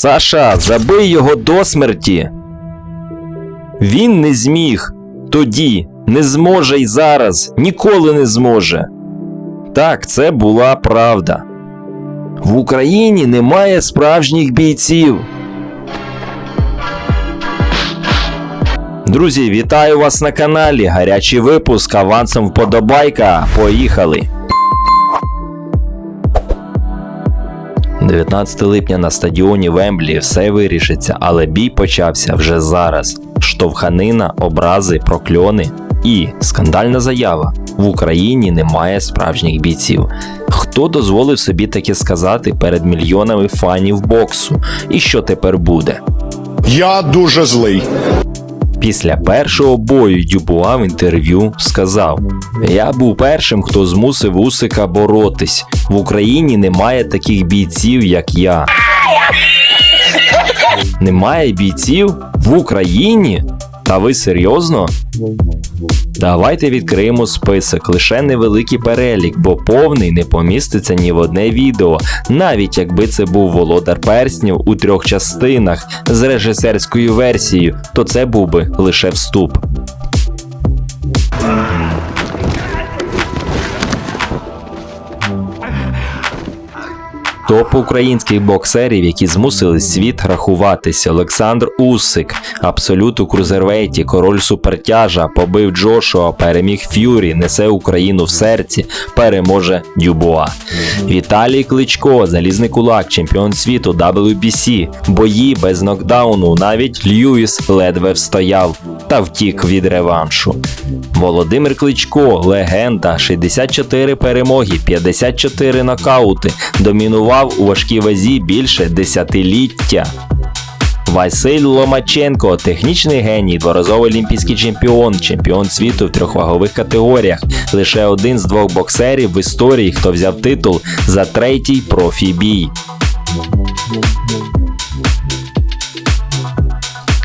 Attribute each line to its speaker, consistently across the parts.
Speaker 1: Саша, забий його до смерті. Він не зміг тоді, не зможе й зараз, ніколи не зможе. Так, це була правда. В Україні немає справжніх бійців. Друзі, вітаю вас на каналі. Гарячий випуск авансом вподобайка. Поїхали! 19 липня на стадіоні Вемблі все вирішиться, але бій почався вже зараз. Штовханина, образи, прокльони і скандальна заява: в Україні немає справжніх бійців. Хто дозволив собі таке сказати перед мільйонами фанів боксу? І що тепер буде?
Speaker 2: Я дуже злий.
Speaker 1: Після першого бою Дюбуа в інтерв'ю сказав: Я був першим, хто змусив Усика боротись. В Україні немає таких бійців, як я. Немає бійців в Україні? Та ви серйозно? Давайте відкриємо список, лише невеликий перелік, бо повний не поміститься ні в одне відео, навіть якби це був володар перснів у трьох частинах з режисерською версією, то це був би лише вступ. Топ українських боксерів, які змусили світ рахуватися. Олександр Усик, абсолют у крузервейті, король супертяжа, побив Джошуа, переміг Ф'юрі, несе Україну в серці, переможе Дюбуа. Віталій Кличко, залізний кулак, чемпіон світу WBC, бої без нокдауну, навіть Льюіс ледве встояв та втік від реваншу. Володимир Кличко, легенда, 64 перемоги, 54 нокаути, домінував у важкій вазі більше десятиліття. Василь Ломаченко, технічний геній, дворазовий олімпійський чемпіон, чемпіон світу в трьохвагових категоріях. Лише один з двох боксерів в історії, хто взяв титул за третій профі-бій.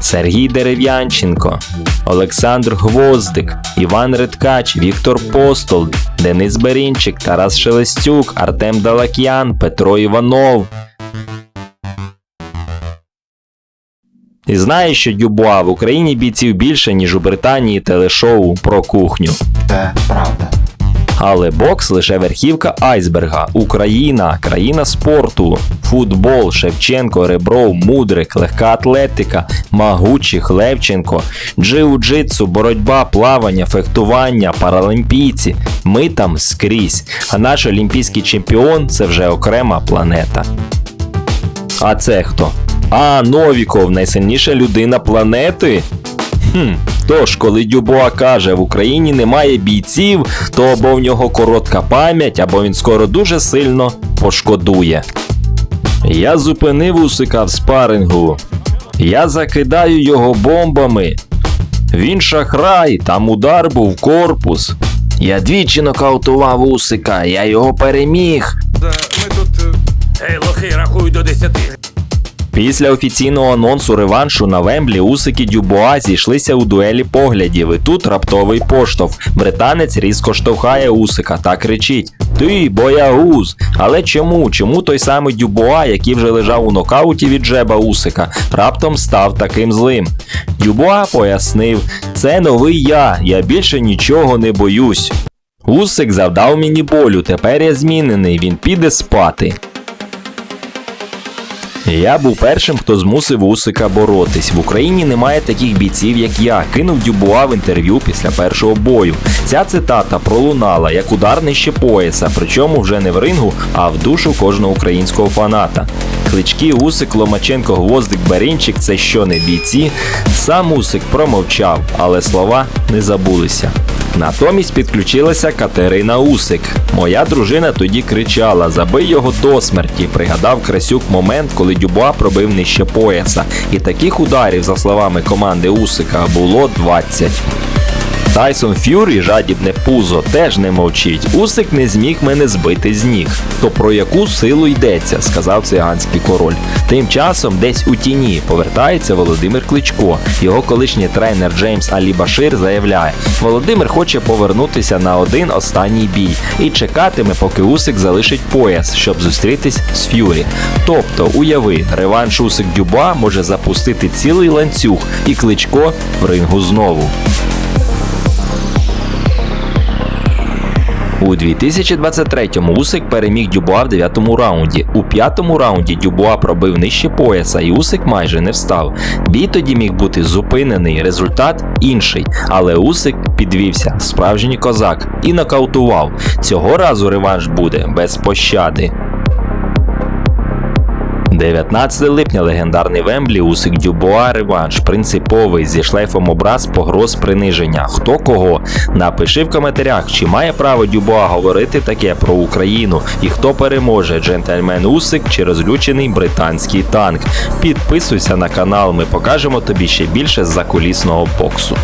Speaker 1: Сергій Дерев'янченко, Олександр Гвоздик, Іван Редкач, Віктор Постол, Денис Берінчик, Тарас Шелестюк, Артем Далакян, Петро Іванов. І знає, що Дюбуа в Україні бійців більше, ніж у Британії телешоу про кухню.
Speaker 3: Це правда.
Speaker 1: Але бокс лише верхівка айсберга. Україна, країна спорту, футбол, Шевченко, Ребров, Мудрик, легка атлетика, Магучих, Левченко, джиу-джитсу, боротьба, плавання, фехтування, паралімпійці. Ми там скрізь. А наш олімпійський чемпіон це вже окрема планета. А це хто? А, Новіков, найсильніша людина планети? Хм, тож, коли Дюбуа каже, в Україні немає бійців, то або в нього коротка пам'ять, або він скоро дуже сильно пошкодує. Я зупинив Усика в спарингу. Я закидаю його бомбами. Він шахрай, там удар був корпус. Я двічі нокаутував Усика, я його переміг.
Speaker 4: Ми тут. Ей, лохи, рахуй до десяти.
Speaker 1: Після офіційного анонсу реваншу на Вемблі Усик і Дюбуа зійшлися у дуелі поглядів. І тут раптовий поштовх. Британець різко штовхає Усика та кричить: Ти боягуз! Але чому? Чому той самий Дюбуа, який вже лежав у нокауті від Джеба Усика, раптом став таким злим? Дюбуа пояснив: це новий я, я більше нічого не боюсь. Усик завдав мені болю, тепер я змінений, він піде спати. Я був першим, хто змусив Усика боротись. В Україні немає таких бійців, як я. Кинув Дюбуа в інтерв'ю після першого бою. Ця цитата пролунала як удар нижче пояса, причому вже не в рингу, а в душу кожного українського фаната. Клички Усик, Ломаченко, Гвоздик, Барінчик це що не бійці. Сам Усик промовчав, але слова не забулися. Натомість підключилася Катерина Усик. Моя дружина тоді кричала: Забий його до смерті. Пригадав Красюк момент, коли Дюбуа пробив нижче пояса. І таких ударів, за словами команди Усика, було 20. Тайсон Ф'юрі, жадібне пузо, теж не мовчить. Усик не зміг мене збити з ніг. То про яку силу йдеться, сказав циганський король. Тим часом десь у тіні повертається Володимир Кличко. Його колишній тренер Джеймс Алібашир заявляє: Володимир хоче повернутися на один останній бій і чекатиме, поки Усик залишить пояс, щоб зустрітись з Ф'юрі. Тобто, уяви, реванш Усик Дюба може запустити цілий ланцюг, і Кличко в рингу знову. У 2023-му Усик переміг Дюбуа в 9-му раунді. У 5-му раунді Дюбуа пробив нижче пояса, і Усик майже не встав. Бій тоді міг бути зупинений, результат інший. Але Усик підвівся, справжній козак, і нокаутував. Цього разу реванш буде без пощади. 19 липня легендарний Вемблі Усик Дюбуа реванш принциповий зі шлейфом образ погроз приниження. Хто кого? Напиши в коментарях, чи має право Дюбуа говорити таке про Україну і хто переможе джентльмен Усик чи розлючений британський танк. Підписуйся на канал, ми покажемо тобі ще більше з закулісного боксу.